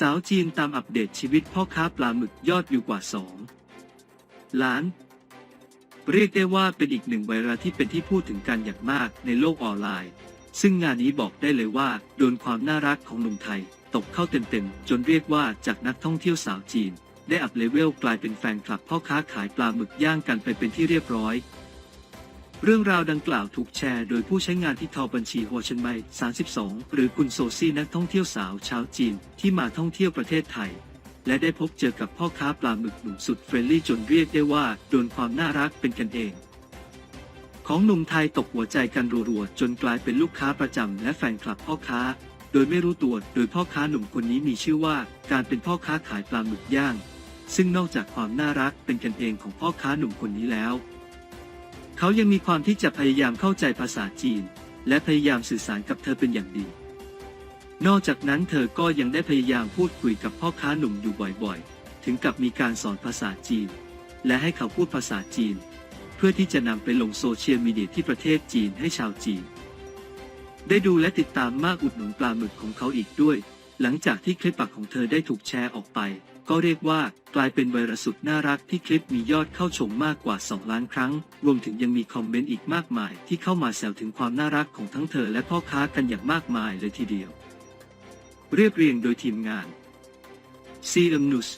สาวจีนตามอัปเดตชีวิตพ่อค้าปลาหมึกยอดวิวกว่า 2 ล้าน เรียกได้ว่าเป็นอีกหนึ่งไวรัสที่เป็นที่พูดถึงกันอย่างมากในโลกออนไลน์ ซึ่งงานนี้บอกได้เลยว่า โดนความน่ารักของหนุ่มไทย ตกเข้าเต็มๆ จนเรียกว่าจากนักท่องเที่ยวสาวจีน ได้อัพเลเวลกลายเป็นแฟนคลับพ่อค้าขายปลาหมึกย่างกันไปเป็นที่เรียบร้อย เรื่องราวดังกล่าวถูกแชร์โดยผู้ใช้งานที่ทอบัญชีหัวเชนไม32 หรือคุณโซซี่นักท่องเที่ยวสาวชาวจีนที่มาท่องเที่ยวประเทศไทย และได้พบเจอกับพ่อค้าปลาหมึกหนุ่มสุดเฟรนลี่จนเรียกได้ว่าโดนความน่ารักเป็นกันเอง ของหนุ่มไทยตกหัวใจกันรัวๆจนกลายเป็นลูกค้าประจำและแฟนคลับพ่อค้า โดยไม่รู้ตัวโดยพ่อค้าหนุ่มคนนี้มีชื่อว่าการเป็นพ่อค้าขายปลาหมึกย่าง ซึ่งนอกจากความน่ารักเป็นกันเองของพ่อค้าหนุ่มคนนี้แล้ว เขายังมีความที่จะพยายามเข้าใจภาษาจีน และพยายามสื่อสารกับเธอเป็นอย่างดี นอกจากนั้นเธอก็ยังได้พยายามพูดคุยกับพ่อค้าหนุ่มอยู่บ่อยๆ ถึงกับมีการสอนภาษาจีน และให้เขาพูดภาษาจีน เพื่อที่จะนำไปลงโซเชียลมีเดียที่ประเทศจีนให้ชาวจีน ได้ดูและติดตามมากอุดหนุนปลาหมึกของเขาอีกด้วย หลังจากที่คลิปปักของเธอได้ถูกแชร์ออกไป ก็เรียกว่ากลายเป็นไวรัสสุดน่ารักที่คลิปมียอดเข้าชมมากกว่า 2 ล้านครั้ง รวมถึงยังมีคอมเมนต์อีกมากมาย ที่เข้ามาแซวถึงความน่ารักของทั้งเธอและพ่อค้ากันอย่างมากมายเลยทีเดียว เรียบเรียงโดยทีมงาน CM News